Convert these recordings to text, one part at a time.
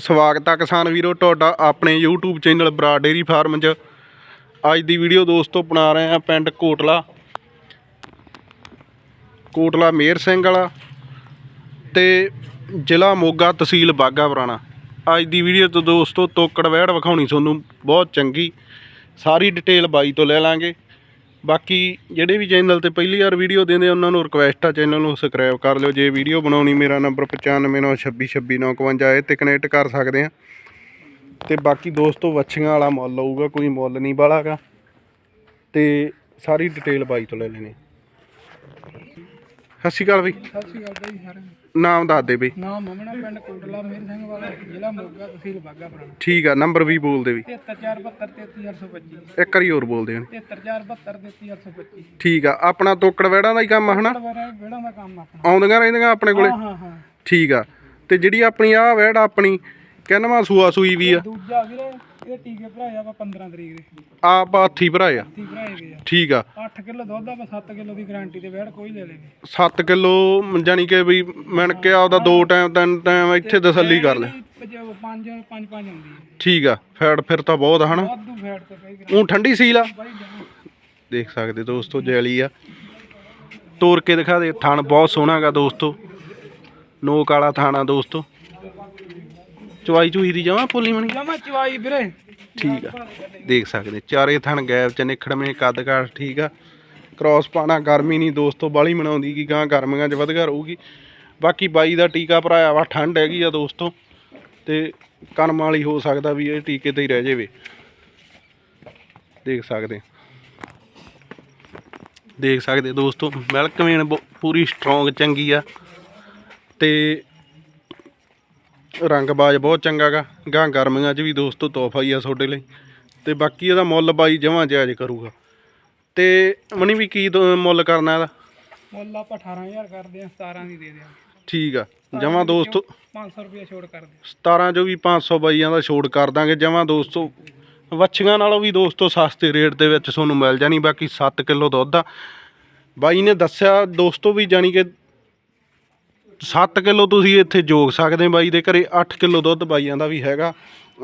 ਸਵਾਗਤ ਆ ਕਿਸਾਨ ਵੀਰੋ, ਤੁਹਾਡਾ ਆਪਣੇ YouTube channel Brar dairy farm 'ਚ। ਅੱਜ ਦੀ ਵੀਡੀਓ ਦੋਸਤੋ ਬਣਾ ਰਹੇ ਆ ਪਿੰਡ ਕੋਟਲਾ। ਕੋਟਲਾ ਮੇਰ ਸਿੰਘ ਵਾਲਾ ਤੇ ਜ਼ਿਲ੍ਹਾ ਮੋਗਾ ਤਹਿਸੀਲ ਬਾਗਾ ਪੁਰਾਣਾ। ਅੱਜ ਦੀ ਵੀਡੀਓ ਤੋਂ ਦੋਸਤੋ ਤੋਕੜ ਵਹਿੜ ਵਿਖਾਉਣੀ ਤੁਹਾਨੂੰ ਬਹੁਤ ਚੰਗੀ। ਸਾਰੀ ਡਿਟੇਲ ਬਾਈ ਤੋਂ ਲੈ ਲਾਂਗੇ। ਬਾਕੀ ਜਿਹੜੇ ਵੀ ਚੈਨਲ ਤੇ ਪਹਿਲੀ ਵਾਰ ਵੀਡੀਓ ਦਿੰਦੇ ਉਹਨਾਂ ਨੂੰ ਰਿਕੁਐਸਟ ਆ, ਚੈਨਲ ਨੂੰ ਸਬਸਕ੍ਰਾਈਬ ਕਰ ਲਿਓ। ਜੇ ਵੀਡੀਓ ਬਣਾਉਣੀ, ਮੇਰਾ ਨੰਬਰ 9596262952 ਇਹ ਤੇ ਕਨੈਕਟ ਕਰ ਸਕਦੇ ਆ। ਤੇ ਬਾਕੀ ਦੋਸਤੋ, ਵੱਛੀਆਂ ਵਾਲਾ ਮੁੱਲ ਆਊਗਾ, ਕੋਈ ਮੁੱਲ ਨਹੀਂ ਬਾਲਾਗਾ ਤੇ ਸਾਰੀ ਡਿਟੇਲ ਬਾਈ ਤੋਂ ਲੈ ਲੈਣੀ। ਸਤਿ ਸ਼੍ਰੀ ਅਕਾਲ ਬਈ। ਸਤਿ ਸ਼੍ਰੀ ਅਕਾਲ ਬਾਈ ਸਾਰਿਆਂ ਨੂੰ। ਨਾਮ ਦੱਸ ਦੇ ਬਈ। ਨਾਮ ਮਮਣਾ ਪਿੰਡ ਕੋਟਲਾ ਮੇਰ ਸਿੰਘ ਵਾਲਾ ਜ਼ਿਲ੍ਹਾ ਮੋਗਾ ਤਹਿਸੀਲ ਬਾਗਾ ਪੁਰਾਣਾ। ਠੀਕ ਆ ਨੰਬਰ ਵੀ ਬੋਲ ਦੇ ਬਈ। 73472 ਇੱਕ ਵਾਰੀ ਹੋਰ ਬੋਲ ਦੇ ਹੁਣ 73472 ਠੀਕ ਆ ਆਪਣਾ ਤੋਕੜ ਵਹਿੜਾਂ ਦਾ ਹੀ ਕੰਮ ਆ ਹਨਾ? ਵਾਰਾ ਵਿਹੜਾ ਦਾ ਕੰਮ ਆਪਣਾ। ਆਉਂਦੀਆਂ ਰਹਿੰਦੀਆਂ ਆਪਣੇ ਕੋਲੇ? ਹਾਂ ਹਾਂ ਹਾਂ। ਠੀਕ ਆ ਤੇ ਜਿਹੜੀ ਆਪਣੀ ਆ ਵਹਿੜ ਆਪਣੀ ਕਿੰਨਵਾਂ ਸੂਆ ਸੂਈ ਵੀ ਆ? ਦੂਜਾ ਵੀਰੇ ਇਹ ਟੀਕੇ ਭਰਾਏ ਆਪਾਂ 15 ਤਰੀਕ ਦੇ। ਆਪ ਹੱਥੀ ਭਰਾਏ ਆ। ਟੀ ਭਰਾਏ ਗਏ ਆ ਠੀਕ ਆ। 8 ਕਿਲੋ ਦੁੱਧ ਆਪਾਂ 7 ਕਿਲੋ ਦੀ ਗਾਰੰਟੀ ਤੇ ਵੈੜ ਕੋਈ ਲੈ ਲੈਵੇ 7 ਕਿਲੋ ਜਾਨੀ ਕਿ ਵੀ ਮਣ ਕੇ ਆਪਦਾ ਦੋ ਟਾਈਮ ਤਿੰਨ ਟਾਈਮ ਇੱਥੇ ਤਸੱਲੀ ਕਰ ਲੈ। 5 5 5 ਆਉਂਦੀ ਹੈ ਠੀਕ ਆ ਫੈਟ ਫਿਰ ਤਾਂ ਬਹੁਤ ਆ ਹਨਾ? ਵਾਧੂ ਫੈਟ ਤੇ ਕਈ ਗ੍ਰਾਮ ਉਹ ਠੰਡੀ ਸੀਲ ਆ? ਦੇਖ ਸਕਦੇ ਦੋਸਤੋ ਜੈਲੀ ਆ। ਤੋੜ ਕੇ ਦਿਖਾ ਦੇ ਥਣ ਬਹੁਤ ਸੋਹਣਾ ਗਾ ਦੋਸਤੋ। ਨੋਕ ਵਾਲਾ ਥਾਣਾ ਦੋਸਤੋ। ਚਵਾਈ ਚੂਈ ਦੀ ਜਮਾ ਪੋਲੀ ਮਣੀ ਜਮਾ ਚਵਾਈ ਵੀਰੇ। ਠੀਕ ਆ। ਦੇਖ ਸਕਦੇ ਚਾਰੇ ਥਣ ਗੈਪ ਚ ਨਿਖੜਵੇਂ ਕੱਦ ਕਾਠ ਠੀਕ ਆ। ਕ੍ਰਾਸ ਪਾਣਾ ਗਰਮੀ ਨਹੀਂ ਦੋਸਤੋ, ਬਾਲੀ ਮਨਾਉਂਦੀ ਕਿ ਗਾਂ ਗਰਮੀਆਂ ਚ ਵਧਗਾ ਰਹੂਗੀ। ਬਾਕੀ ਬਾਈ ਦਾ ਟੀਕਾ ਭਰਾਇਆ ਵਾ, ਠੰਡ ਹੈਗੀ ਆ ਦੋਸਤੋ। ਤੇ ਕਨਮ ਵਾਲੀ ਹੋ ਸਕਦਾ ਵੀ ਇਹ ਟੀਕੇ ਤੇ ਹੀ ਰਹਿ ਜਾਵੇ। ਦੇਖ ਸਕਦੇ ਦੇਖ ਸਕਦੇ ਦੋਸਤੋ, ਮਿਲਕ ਵੇਨ ਬ- ਪੂਰੀ ਸਟਰੋਂਗ ਚੰਗੀ ਆ। ਤੇ ਰੰਗਬਾਜ਼ ਬਹੁਤ ਚੰਗਾ ਗਾ। ਗਾਂ ਗਰਮੀਆਂ 'ਚ ਵੀ ਦੋਸਤੋ ਤੋਹਫਾ ਹੀ ਆ ਤੁਹਾਡੇ ਲਈ। ਤੇ ਬਾਕੀ ਇਹਦਾ ਮੁੱਲ ਬਾਈ ਜਮਾਂ ਜਾਇਜ਼ ਕਰੂਗਾ। ਤੇ ਮਣੀ ਵੀ ਕੀ ਦ- ਮੁੱਲ ਕਰਨਾ ਇਹਦਾ? ਮੁੱਲ ਆਪਾਂ 18000 ਕਰਦੇ ਆ 17 ਦੀ ਦੇ ਦਿਆਂ ਠੀਕ ਆ। ਜਮਾਂ ਦੋਸਤੋ 500 ਰੁਪਏ ਛੋੜ ਕਰ ਦੇ 17 ਚੋਂ ਵੀ 500 ਬਾਈਆਂ ਦਾ ਛੋੜ ਕਰ ਦਾਂਗੇ। ਜਮਾਂ ਦੋਸਤੋ ਵੱਛੀਆਂ ਨਾਲੋਂ ਵੀ ਦੋਸਤੋ ਸਸਤੇ ਰੇਟ ਦੇ ਵਿੱਚ ਤੁਹਾਨੂੰ ਮਿਲ ਜਾਣੀ। ਬਾਕੀ 7 ਕਿਲੋ ਦੁੱਧ ਆ। ਬਾਈ ਨੇ ਦੱਸਿਆ ਦੋਸਤੋ ਵੀ ਜਾਣੀ ਕਿ 7 ਕਿਲੋ ਤੁਸੀਂ ਇੱਥੇ ਜੋਗ ਸਕਦੇ ਬਾਈ ਦੇ ਘਰੇ 8 ਕਿਲੋ ਦੁੱਧ ਬਾਈਆਂ ਦਾ ਵੀ ਹੈਗਾ।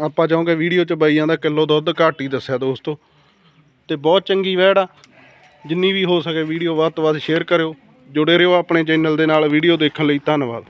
ਆਪਾਂ ਚਾਹੋਗੇ ਵੀਡੀਓ 'ਚ ਬਾਈਆਂ ਦਾ ਕਿਲੋ ਦੁੱਧ ਘੱਟ ਹੀ ਦੱਸਿਆ ਦੋਸਤੋ। ਤੇ ਬਹੁਤ ਚੰਗੀ ਵੈੜ ਆ। ਜਿੰਨੀ ਵੀ ਹੋ ਸਕੇ ਵੀਡੀਓ ਵੱਧ ਤੋਂ ਵੱਧ ਸ਼ੇਅਰ ਕਰਿਓ। ਜੁੜੇ ਰਹੋ ਆਪਣੇ ਚੈਨਲ ਦੇ ਨਾਲ, ਵੀਡੀਓ ਦੇਖਣ ਲਈ ਧੰਨਵਾਦ।